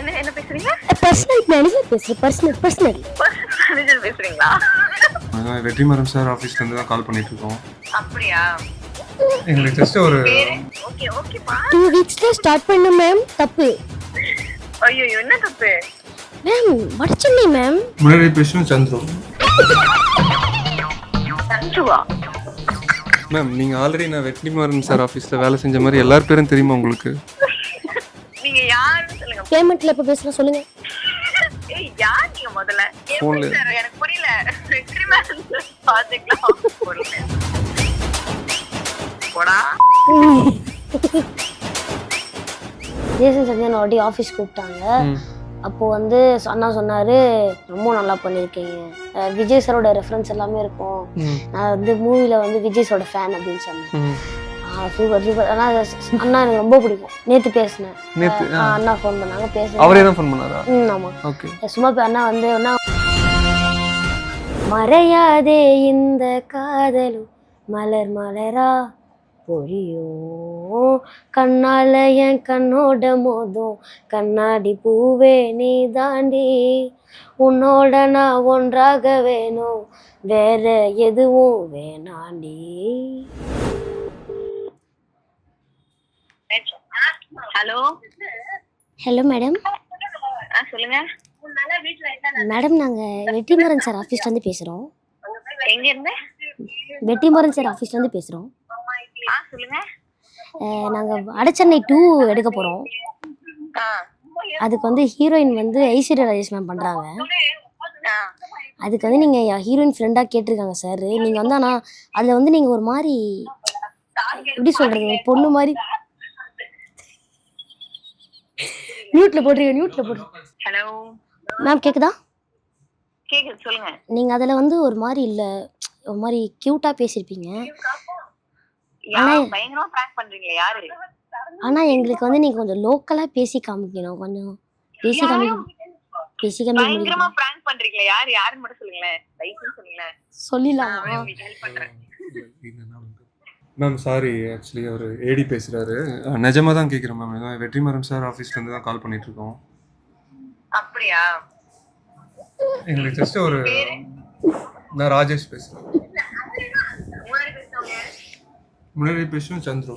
என்ன என்ன பேசுறீங்க? பர்சனல் மேனேஜர் பேசுகிறேன் பர்சனல் பர்சனல் மேனேஜர் பேசுறீங்களா? வெற்றிமாறன் சார் ஆஃபீஸ்லேருந்து தான் கால் பண்ணிட்டு இருக்கோம். அப்படியா? எங்களுக்கு ஜஸ்ட் ஒரு ஓகே ஓகேப்பா. டூ வீக்ஸில் ஸ்டார்ட் பண்ண மேம் தப்பு. ஐயோ என்ன தப்பு? மேம் வடச்சென்னை மேம் முன்னாடி பேசும் சந்துரு. மேம் நீங்கள் ஆல்ரெடி நான் வெற்றிமாறன் சார் ஆஃபீஸில் வேலை செஞ்ச மாதிரி எல்லார் பேரும் தெரியுமா உங்களுக்கு? நீங்க யாருன்னு சொல்லுங்க. பேமெண்ட்டில் எப்போ பேசலாம் ஏய் யார் நீங்க முதல்ல? எனக்கு புரியல. வெற்றிமாறன் ப்ராஜெக்ட்லாம் புரியல போடா. ஜேசன் சஞ்சன் ஆல்ரெடி ஆஃபீஸ் கூப்பிட்டாங்க. அப்போது வந்து அண்ணா சொன்னார் ரொம்ப நல்லா பண்ணியிருக்கீங்க அஹ் விஜய் சாரோட ரெஃபரன்ஸ் எல்லாமே இருக்கும். நான் வந்து மூவியில் வந்து விஜய் சாரோட ஃபேன் அப்படின்னு சொன்னேன். சூப்பர் சூப்பர் ஆனால் அண்ணா எனக்கு ரொம்ப பிடிக்கும். நேற்று பேசினேன். நேத்து, ஆ, அண்ணா ஃபோன் பண்ணாங்க பேசுனேன். அவரே தான் ஃபோன் பண்ணாரா? ம் ஆமாம் ஓகே. சும்மா அண்ணா வந்து அண்ணா. மறையாதே இந்த காதலும் மலர் மலரா பொழியும் கண்ணால என் கண்ணோட மோதும் கண்ணாடி பூவே நீ தாண்டி உன்னோட நான் ஒன்றாக வேணும் வேற எதுவும் வேணாண்டி. ஹலோ? Hello madam. ஆ சொல்லுங்க. மேடம் நாங்கள் வெற்றிமாறன் சார் ஆஃபீஸ்லேருந்து பேசுகிறோம் எங்க இருந்து வெற்றிமாறன் சார் ஆஃபீஸ்லேருந்து பேசுகிறோம் ஆ சொல்லுங்க. நாங்கள் வடச்சென்னை டூ எடுக்க போகிறோம் ஆ. அதுக்கு வந்து ஹீரோயின் வந்து ஐஸ்வர்யா ராஜேஷ் மேம் பண்ணுறாங்க ஆ. அதுக்கு வந்து நீங்கள் ஹீரோயின் ஃப்ரெண்டாக கேட்டிருக்காங்க சார். நீங்கள் வந்து ஆனால் அதில் வந்து நீங்கள் ஒரு மாதிரி எப்படி சொல்கிறது பொண்ணு மாதிரி மியூட்டில் போட்டுருங்க மியூட்டில் போட்டு ஹலோ மேம் கேட்குதா கேக்குது சொல்லுங்க. நீங்கள் அதில் வந்து ஒரு மாதிரி இல்லை ஒரு மாதிரி க்யூட்டாக பேசியிருப்பீங்க யார்? பயங்கரமா பிராங்க் பண்றீங்களா யாரு? ஆனால் எங்களுக்கு வந்து நீங்கள் கொஞ்சம் லோக்கலாக பேசி காமிக்கணும் கொஞ்சம் பேசி காமிக்க பேசி காமிக்க பயங்கரமா பிராங்க் பண்றீங்களா யாரு? யாருன்னு மட்டும் சொல்லுங்களேன். லைஃப்னு சொல்லுங்களேன். சொல்லிடலாமா நான் உங்களுக்கு ஹெல்ப் பண்றேன் மேம் சாரி ஆக்சுவலி அவர் ஏடி பேசுகிறாரு நிஜமாக தான் கேட்குறேன் மேம் வெற்றிமாறன் சார் ஆஃபீஸ்லேருந்து தான் கால் பண்ணிட்டு இருக்கோம். அப்படியா? எங்களுக்கு ஜஸ்ட் ஒரு நான் ராஜேஷ் பேசுகிறேன் முன்னாடி பேசும் சந்துரு.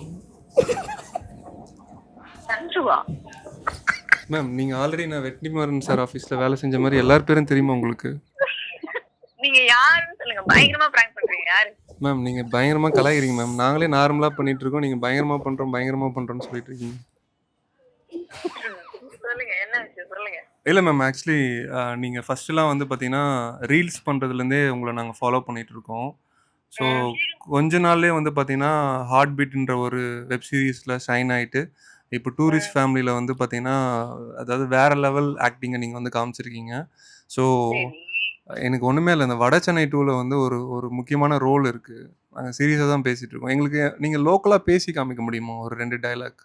மேம் நீங்கள் ஆல்ரெடி நான் வெற்றிமாறன் சார் ஆஃபீஸில் வேலை செஞ்ச மாதிரி எல்லார் பேரும் தெரியுமா உங்களுக்கு? நீங்க யாருன்னு சொல்லுங்க. பயங்கரமா பிராங்க் பண்றீங்க யாரு? மேம் நீங்கள் பயங்கரமாக கலாய்க்கிறீங்க மேம் நாங்களே நார்மலாக பண்ணிட்டு இருக்கோம் நீங்கள் பயங்கரமாக பண்ணுறோம் பயங்கரமாக பண்ணுறோன்னு சொல்லிட்டு இருக்கீங்க இல்லை மேம் ஆக்சுவலி நீங்கள் ஃபஸ்ட்டுலாம் வந்து பார்த்தீங்கன்னா ரீல்ஸ் பண்ணுறதுலேருந்தே உங்களை நாங்கள் ஃபாலோ பண்ணிட்டு இருக்கோம் ஸோ கொஞ்ச நாள்லேயே வந்து பார்த்தீங்கன்னா ஹார்ட் பீட்ன்ற ஒரு வெப் சீரிஸில் ஷைன் ஆகிட்டு இப்போ டூரிஸ்ட் ஃபேமிலியில் வந்து பார்த்தீங்கன்னா அதாவது வேற லெவல் ஆக்டிங்கை நீங்கள் வந்து காமிச்சிருக்கீங்க. ஸோ எனக்கு ஒன்றுமே இல்லை. இந்த வட சென்னை டூவில் வந்து ஒரு ஒரு முக்கியமான ரோல் இருக்குது நாங்கள் சீரியஸாக தான் பேசிகிட்டு இருக்கோம். எங்களுக்கு நீங்கள் லோக்கலாக பேசி காமிக்க முடியுமா? ஒரு ரெண்டு டைலாக்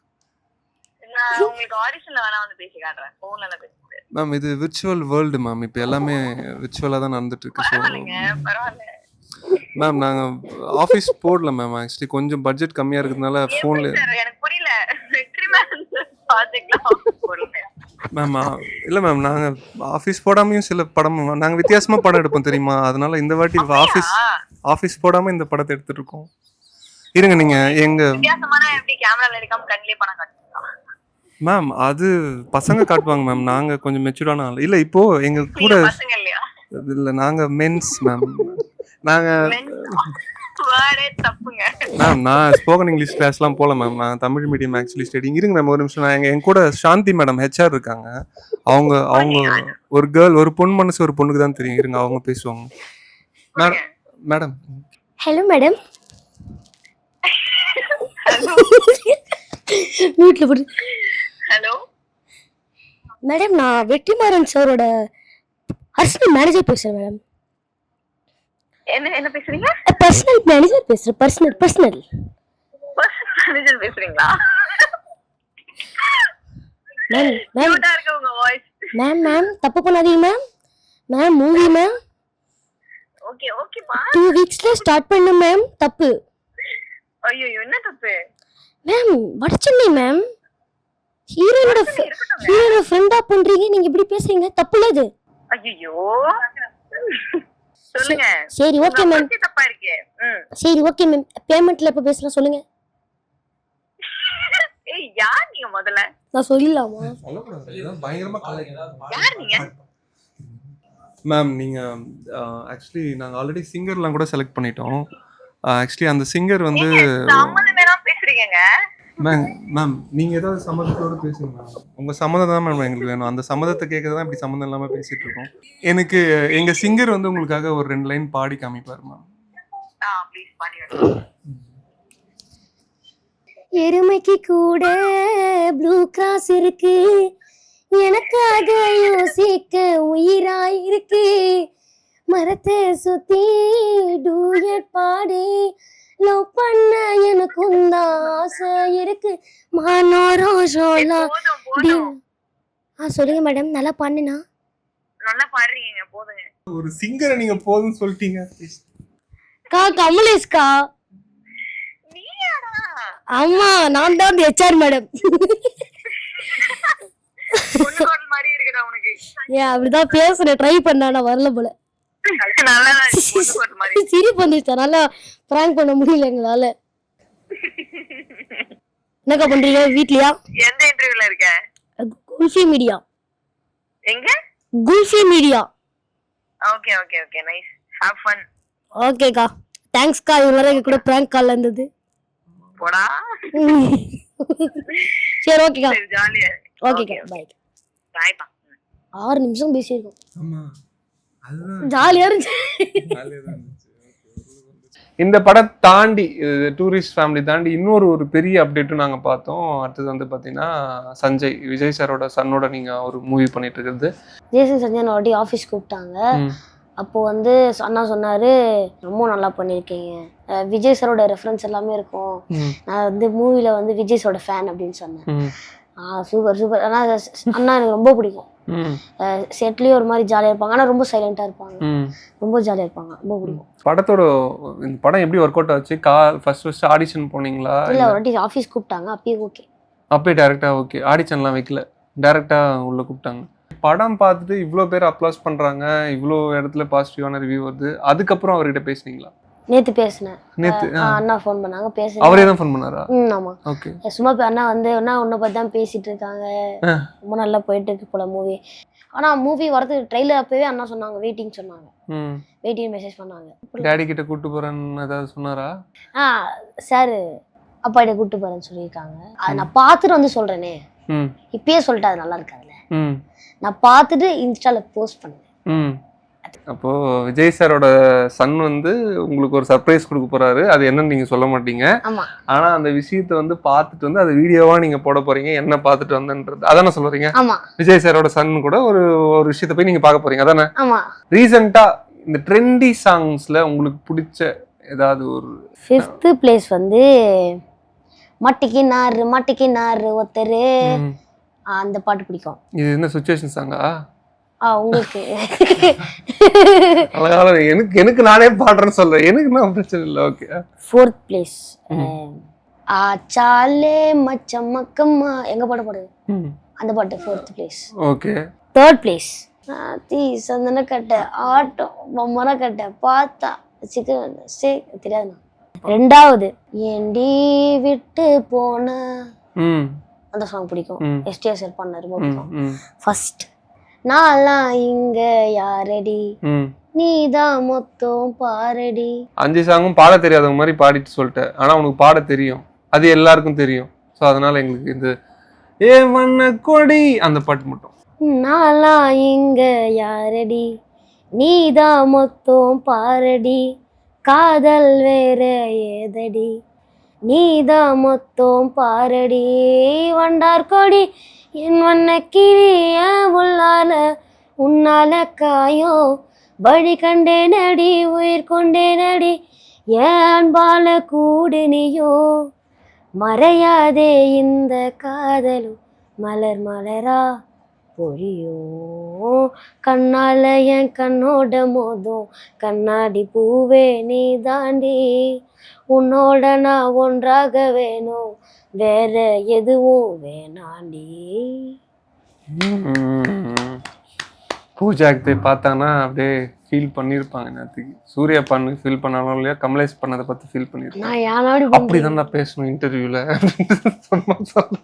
மேம் இது விர்ச்சுவல் வேர்ல்டு மேம் இப்போ எல்லாமே விர்ச்சுவலாக தான் நடந்துட்டு இருக்கு ஸோ மேம் நாங்கள் ஆஃபீஸ் போடல மேம் ஆக்சுவலி கொஞ்சம் பட்ஜெட் கம்மியாக இருக்கிறதுனால ஃபோனில் எனக்கு புரியல. மேம் இல்லை மேம் நாங்கள் ஆஃபீஸ் போடாமையும் சில படம் நாங்கள் வித்தியாசமாக படம் எடுப்போம் தெரியுமா? அதனால இந்த வாட்டி ஆஃபீஸ் ஆஃபீஸ் போடாமல் இந்த படத்தை எடுத்துட்டு இருக்கோம். இருங்க பணம் காட்டுறீங்களா மேம் அது பசங்க காட்டுவாங்க மேம் நாங்கள் கொஞ்சம் மெச்சூர்டான ஆள். இல்லை இப்போ எங்கள் கூட நீங்க இல்லை நாங்கள் மென்ஸ் மேம் நாங்கள் மேம் நான் ஸ்போக்கன் இங்கிலீஷ் கிளாஸ்லாம் போகல மேம் நான் தமிழ் மீடியம் ஆக்சுவலி ஸ்டடிங் இருங்க மேம் ஒரு நிமிஷம். நான் எங்கள் என் கூட சாந்தி மேடம் ஹெச்ஆர் இருக்காங்க. அவங்க அவங்க ஒரு கேர்ள் ஒரு பொண்ணு மனசு ஒரு பொண்ணுக்கு தான் தெரியும். இருங்க அவங்க பேசுவாங்க. மேடம் மேடம் ஹலோ மேடம் மியூட்டில் போட்டு ஹலோ மேடம் நான் வெற்றிமாறன் சாரோட பர்சனல் மேனேஜர் பேசுகிறேன் மேடம் என்ன என்ன பேசுறீங்க? பர்சனல் மேனேஜர் பேசுகிறேன் பர்சனல் பர்சனல் மேனேஜர் பேசுறீங்களா? மேம் மேம் இருக்கு உங்க வாய்ஸ் மேம் மேம் தப்பு பண்ணாதீங்க ma'am ma'am movie ma'am okay ஓகேப்பா டூ வீக்ஸில் ஸ்டார்ட் பண்ணும் மேம் தப்பு. ஐயோ என்ன தப்பு? மேம் வடச்சென்னை மேம் ஹீரோனோட ஹீரோனோட ஃப்ரெண்டா பண்றீங்க. நீங்க இப்படி பேசுறீங்க? தப்பு இல்ல இது ஐயோ சொல்லுங்க. சரி ஓகே மேம். தப்பா இருக்கே. சரி ஓகே மேம். பேமெண்ட்ல எப்ப பேசலாம் சொல்லுங்க. ஏய் யார் நீங்க முதல்ல? நான் சொல்லலாமா? பயங்கரமா யார் நீங்க? மேம் நீங்கள் ஆக்சுவலி நாங்கள் ஆல்ரெடி சிங்கர்லாம் கூட செலக்ட் பண்ணிட்டோம். ஆக்சுவலி அந்த சிங்கர் வந்து பேசுறீங்க மேம் மேம் நீங்கள் ஏதாவது சம்மதத்தோடு பேசுங்க. மேம் உங்கள் சம்மதம் தான் மேம் எங்களுக்கு வேணும். அந்த சம்மதத்தை கேட்க தான் இப்படி சம்மதம் இல்லாமல் பேசிகிட்டு இருக்கோம். எனக்கு எங்கள் சிங்கர் வந்து உங்களுக்காக ஒரு ரெண்டு லைன் பாடி காமிப்பார் மேம் ஆ ப்ளீஸ் பாடி எருமைக்கு கூட ப்ளூ கிராஸ் இருக்கு. எனக்காக யோசிக்க உயிராய் இருக்கு மரத்தை சுத்தி டூயட் பாடி லவ் பண்ண எனக்கும் தான் ஆசை இருக்கு. மானோரோ போதும் போதும். ஆ சொல்லுங்க மேடம் நல்லா பண்ணுனா நல்லா பாடுறீங்க போதுங்க. ஒரு சிங்கரை நீங்கள் போதும்னு சொல்லிட்டீங்க. கா கமலேஷ்கா? ஆமா நான் தான் ஹெச்ஆர் மேடம் ஏன் அப்படிதான் பேசுறேன். ட்ரை பண்ண நான் வரல போல. சிரிப்பு வந்துச்சு நல்லா பிராங்க் பண்ண முடியல எங்களால. என்னக்கா பண்றீங்க வீட்லயா? எந்த இன்டர்வியூல இருக்க? குல்ஃபி மீடியா. எங்க? Kulfi media. Okay okay okay. Nice. Have fun ஓகேக்கா. தேங்க்ஸ்க்கா இவ்வளோ நேரம் எங்க கூட பிராங்க் கால் இருந்தது. போடா. சரி ஓகேக்கா. சரி ஜாலியா ஓகேக்கா. பாய் பாய்ப்பா ஆறு நிமிஷம் பேசியிருக்கோம். ஆமாம் அதுதான் ஜாலியா இருந்துச்சு. ஜாலியாக தான் இருந்துச்சு. இந்த படம் தாண்டி டூரிஸ்ட் ஃபேமிலி தாண்டி இன்னொரு ஒரு பெரிய அப்டேட்டும் நாங்கள் பார்த்தோம். அடுத்தது வந்து பார்த்தீங்கன்னா சஞ்சய் விஜய் சாரோட சன்னோட நீங்கள் ஒரு மூவி பண்ணிட்டு இருக்கிறது. ஜேசன் சஞ்சன் வாட்டி ஆஃபீஸ் கூப்பிட்டாங்க. அப்போ வந்து அண்ணா சொன்னாரு ரொம்ப நல்லா பண்ணியிருக்கீங்க விஜய் சாரோட ரெஃபரன்ஸ் எல்லாமே இருக்கும். நான் வந்து மூவில வந்து விஜய் சாரோட ஃபேன் அப்படின்னு சொன்னேன். சூப்பர் சூப்பர் ஆனால் அண்ணா எனக்கு ரொம்ப பிடிக்கும். செட்லேயும் ஒரு மாதிரி ஜாலியாக இருப்பாங்க. ஆனால் ரொம்ப சைலண்டாக இருப்பாங்க. ரொம்ப ஜாலியாக இருப்பாங்க. ரொம்ப பிடிக்கும். படத்தோட இந்த படம் எப்படி ஒர்க் அவுட் ஆச்சு? கா ஃபர்ஸ்ட் ஃபர்ஸ்ட் ஆடிஷன் போனீங்களா? இல்லை ஒரு வாட்டி ஆஃபீஸ் கூப்பிட்டாங்க. அப்பயே ஓகே அப்பயே டேரெக்டா ஓகே ஆடிஷன்லாம் வைக்கல. டேரெக்டா உள்ள கூப்பிட்டாங்க. படம் பார்த்துட்டு இவ்வளோ பேர் அப்ளாஸ் பண்ணுறாங்க இவ்வளோ இடத்துல பாசிட்டிவான ரிவ்யூ வருது. அதுக்கப்புறம் அவர்கிட்ட பேசுனீங்களா? நேற்று பேசினேன். ஆ, அண்ணா ஃபோன் பண்ணாங்க பேசுனேன் அவரே தான் ஃபோன் பண்ணாரா? ம் ஆமாம் ஓகே. சும்மா இப்போ அண்ணா வந்து அண்ணா உன்னை பற்றி தான் பேசிட்டு இருக்காங்க. ரொம்ப நல்லா போயிட்டு இருக்கு போல மூவி ஆனால் மூவி வரதுக்கு ட்ரெயிலர் அப்பவே அண்ணா சொன்னாங்க வெயிட்டிங் சொன்னாங்க. ம். வெயிட்டிங் மெசேஜ் பண்ணாங்க. டேடி கிட்ட கூட்டு போறேன்னு ஏதாவது சொன்னாரா? ஆ சார் அப்பாட்ட கூப்பிட்டு போறேன்னு சொல்லியிருக்காங்க. அதை நான் பார்த்துட்டு வந்து சொல்கிறேனே ம். இப்பயே சொல்லிட்டு அது நல்லா இருக்காதுல்ல? ம். நான் பார்த்துட்டு இன்ஸ்டால போஸ்ட் பண்ணுவேன். ம் அப்போ விஜய் சாரோட சன் வந்து உங்களுக்கு ஒரு சர்ப்ரைஸ் கொடுக்க போறாரு. அது என்னன்னு நீங்க சொல்ல மாட்டீங்க. ஆமா. ஆனா அந்த விஷயத்தை வந்து பார்த்துட்டு வந்து அது வீடியோவா நீங்க போட போறீங்க என்ன பார்த்துட்டு வந்தன்றது. அதானே சொல்றீங்க? ஆமா. விஜய் சாரோட சன் கூட ஒரு ஒரு விஷயத்தை போய் நீங்க பார்க்க போறீங்க. அதானே? ஆமா. ரீசெண்டா இந்த ட்ரெண்டி சாங்ஸ்ல உங்களுக்கு பிடிச்ச ஏதாவது ஒரு ஃபிஃப்த்து பிளேஸ் வந்து மட்டிக்கு நாறு மட்டிக்கு நாறு ஒருத்தர் ம், அந்த பாட்டு பிடிக்கும். இது என்ன சுச்சுவேஷன் சாங்கா உங்களுக்கு. அழகால எனக்கு எனக்கு நானே பாடுறேன்னு சொல்றேன். எனக்கு நான் பிரச்சனை இல்லை. ஓகே ஃபோர்த் பிளேஸ் ஆச்சாலே மச்சம் மக்கம்மா. எங்க பாட்டு பாடுது அந்த பாட்டு fourth place okay third place தீ சந்தன கட்டை ஆட்டம் பொம்மன கட்டை பார்த்தா சிக்கன் சே தெரியாதுண்ணா. ரெண்டாவது ஏண்டி விட்டு போன? அந்த சாங் பிடிக்கும். எஸ்டிஎஸ் பண்ண ரொம்ப பிடிக்கும். ஃபர்ஸ்ட் நான்லாம் இங்க யாரடி? நீதான் மொத்தம் பாரடி. அஞ்சு சாங்கும் பாட தெரியாதவங்க மாதிரி பாடிட்டு சொல்லிட்டேன். ஆனா உனக்கு பாட தெரியும். அது எல்லாருக்கும் தெரியும். ஸோ அதனால எங்களுக்கு இந்த ஏ வண்ண கொடி அந்த பாட்டு மட்டும். நான்லாம் இங்க யாரடி? நீதான் மொத்தம் பாரடி. காதல் வேற ஏதடி? நீதான் மொத்தம் பாரடி. வண்டார் கொடி என் வண்ண கிளிய உள்ளால உன்னால காயோ. வழி கண்டேனடி உயிர் கொண்டேனடி ஏன் பால கூடு மறையாதே இந்த காதலும் மலர் மலரா. புரியும் கண்ணால என் கண்ணோட மோதும். கண்ணாடி பூவே நீ தாண்டி. உன்னோட நான் ஒன்றாக வேணும். வேற எதுவும் வேணாண்டி. பூஜா போய் பார்த்தாங்கன்னா அப்படியே ஃபீல் பண்ணியிருப்பாங்க நேற்றுக்கு சூர்யா பண்ணு ஃபீல் பண்ணாலும் இல்லையா கமலேஷ் பண்ணதை பார்த்து ஃபீல் பண்ணியிருப்பாங்க நான் யானாடி அப்படிதான் நான் பேசணும் இன்டர்வியூல சொன்னா சொல்ல.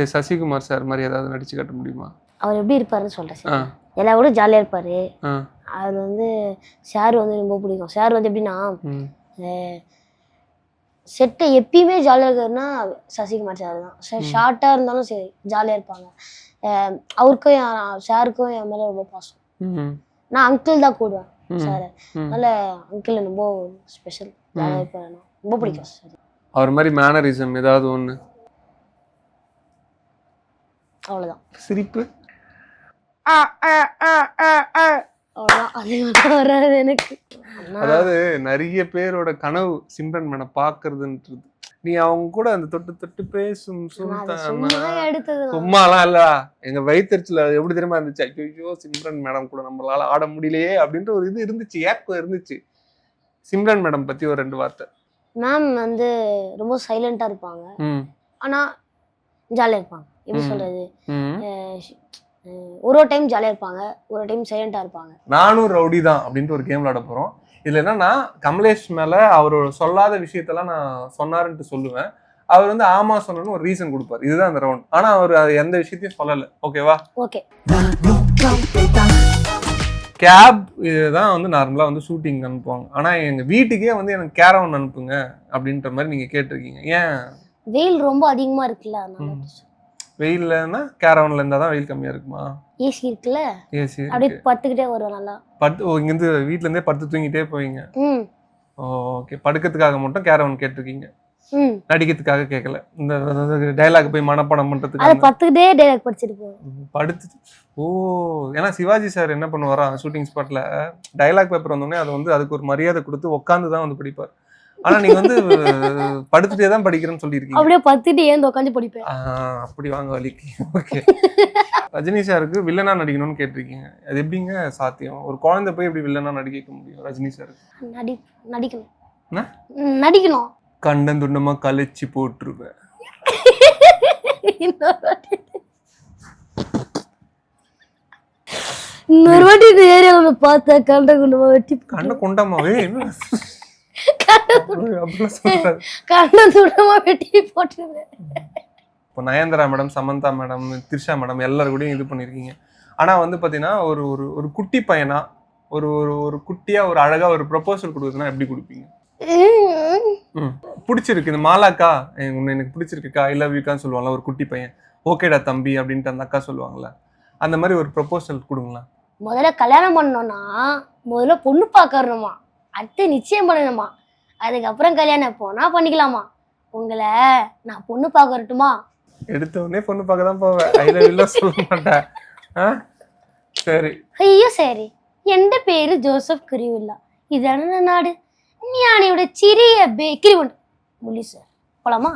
சரி சசிகுமார் சார் மாதிரி ஏதாவது நடிச்சு காட்ட முடியுமா? அவர் எப்படி இருப்பாருன்னு சொல்றேன் சார். எல்லா கூட ஜாலியா இருப்பாரு. அவர் வந்து சார் வந்து ரொம்ப பிடிக்கும். சார் வந்து எப்படின்னா செட்டை எப்பயுமே ஜாலியாக இருக்காருன்னா சசிகுமார் சார் தான். ஷார்ட்டாக இருந்தாலும் சரி ஜாலியாக இருப்பாங்க. அவருக்கும் சாருக்கும் என் மேலே ரொம்ப பாசம். நான் அங்கிள் தான் கூடுவேன். சார். அதனால அங்கிள் ரொம்ப ஸ்பெஷல் ஜாலியாக இருப்பாரு. ரொம்ப பிடிக்கும் சார். அவர் மாதிரி மேனரிசம் ஏதாவது ஒண்ணு? அவ்வளோதான் சிரிப்பு. அவ்வளோதான் அது வராது எனக்கு. ஆனா, அதாவது நிறைய பேரோட கனவு சிம்ரன் மேடம் பாக்குறதுன்றது. நீ அவங்க கூட அந்த தொட்டு தொட்டு பேசும். சும்மாலாம் இல்ல எங்க வயிற்றுல எப்படி தெரியுமா இருந்துச்சு? ஐயோ சிம்ரன் மேடம் கூட நம்மளால ஆட முடியலையே அப்படின்ற ஒரு இது இருந்துச்சு. ஏக்கம் இருந்துச்சு. சிம்ரன் மேடம் பத்தி ஒரு ரெண்டு வார்த்தை. மேம் வந்து ரொம்ப சைலண்டாக இருப்பாங்க. ம். ஆனால் ஜாலியாக இருப்பாங்க. எப்படி ம். ஒரு ஒரு டைம் ஜாலியாக இருப்பாங்க ஒரு டைம் சைலண்டாக இருப்பாங்க. நானும் ரவுடி தான் அப்படின்ட்டு ஒரு கேம் விளாட போறோம். இதுல என்னன்னா கமலேஷ் மேல அவர் சொல்லாத விஷயத்தெல்லாம் நான் சொன்னாருன்ட்டு சொல்லுவேன். அவர் வந்து ஆமா சொன்னன்னு ஒரு ரீசன் கொடுப்பாரு. இதுதான் அந்த ரவுண்ட் ஆனா அவர் எந்த விஷயத்தையும் சொல்லல. ஓகேவா ஓகே கேப் இதுதான் வந்து நார்மலா வந்து ஷூட்டிங் அனுப்புவாங்க. ஆனா எங்க வீட்டுக்கே வந்து எனக்கு கேரவன் அனுப்புங்க அப்படின்ற மாதிரி நீங்க கேட்டிருக்கீங்க. ஏன்? வெயில் ரொம்ப அதிகமாக இருக்குல்ல அதனால. வெயில்லன்னா கேரவன்ல இருந்தா தான் வெயில் கம்மியா இருக்குமா? ஏசி இருக்குல்ல? ஏசி அப்படியே பத்துக்கிட்டே வருவேன் நல்லா. படுத்து ஓ, இங்கிருந்து வீட்ல இருந்தே படுத்து தூங்கிட்டே போவீங்க? ம். ஓகே படுக்கிறதுக்காக மட்டும் கேரவன் கேட்டிருக்கீங்க? நடிக்கிறதுக்காக கேட்கல இந்த டைலாக் போய் மனப்பாடம் அது பண்றதுக்காக பத்துக்கிட்டே டைலாக் படிச்சிட்டு படுத்து ஓ ஏன்னா சிவாஜி சார் என்ன பண்ணுவாரா? ஷூட்டிங் ஸ்பாட்ல டைலாக் பேப்பர் வந்தோடனே அதை வந்து அதுக்கு ஒரு மரியாதை கொடுத்து உட்காந்து தான் வந்து படிப்பார். ஆனா நீங்க வந்து படுத்துட்டே தான் படிக்கிறேன்னு சொல்லியிருக்கீங்க. அப்படியே பத்துட்டு ஏந்து உட்காந்து படிப்பேன். அப்படி வாங்க வலிக்கு ஓகே. ரஜினி சாருக்கு வில்லனா நடிக்கணும்னு கேட்டிருக்கீங்க. அது எப்படிங்க சாத்தியம்? ஒரு குழந்தை போய் எப்படி வில்லனா நடிக்க முடியும் ரஜினி சாருக்கு? நடி நடிக்கணும். நடிக்கணும். கண்டன் துண்டமா கழிச்சு போட்டுருவேன். இன்னொரு வாட்டி. இந்த ஏரியாவில் பார்த்தா கண்ட குண்டமா வெட்டி கண்ண கொண்டமாவே? துண்டமா வெட்டி போட்டுருவேன். இப்போ Nayanthara madam Samantha madam Trisha madam எல்லாரும் கூடயும் இது பண்ணியிருக்கீங்க ஆனா வந்து பாத்தீங்கன்னா ஒரு ஒரு ஒரு குட்டி பையனா ஒரு ஒரு ஒரு குட்டியா ஒரு அழகா ஒரு ப்ரொபோசல் கொடுக்குறதுனா எப்படி கொடுப்பீங்க? பிடிச்சிருக்கு. இந்த மாலாக்கா உன்னை எனக்கு பிடிச்சிருக்குக்கா ஐ லவ் யூக்கான்னு சொல்லுவாங்கல்ல ஒரு குட்டி பையன். ஓகேடா தம்பி அப்படின்ட்டு அந்த அக்கா சொல்லுவாங்கல்ல. அந்த மாதிரி ஒரு ப்ரொபோசல் கொடுங்களேன். முதல்ல கல்யாணம் பண்ணோம்னா முதல்ல பொண்ணு பார்க்கறணுமா? அடுத்து நிச்சயம் பண்ணணுமா அதுக்கப்புறம் கல்யாணம் போனா பண்ணிக்கலாமா உங்களை நான் பொண்ணு பார்க்க வரட்டுமா எடுத்த உடனே பொண்ணு பார்க்க தான் போவேன் ஐ லவ் யூலாம் சொல்ல மாட்டேன் ஆ சரி അയ്യോ സാരി എന്റെ പേര് ജോസഫ് കുരുവില്ല ഇതാണ് നാട് ഞാനിവിടെ ചിരിയ ബേക്കറി കൊണ്ട് മുള്ളി സാർ പോളാമാ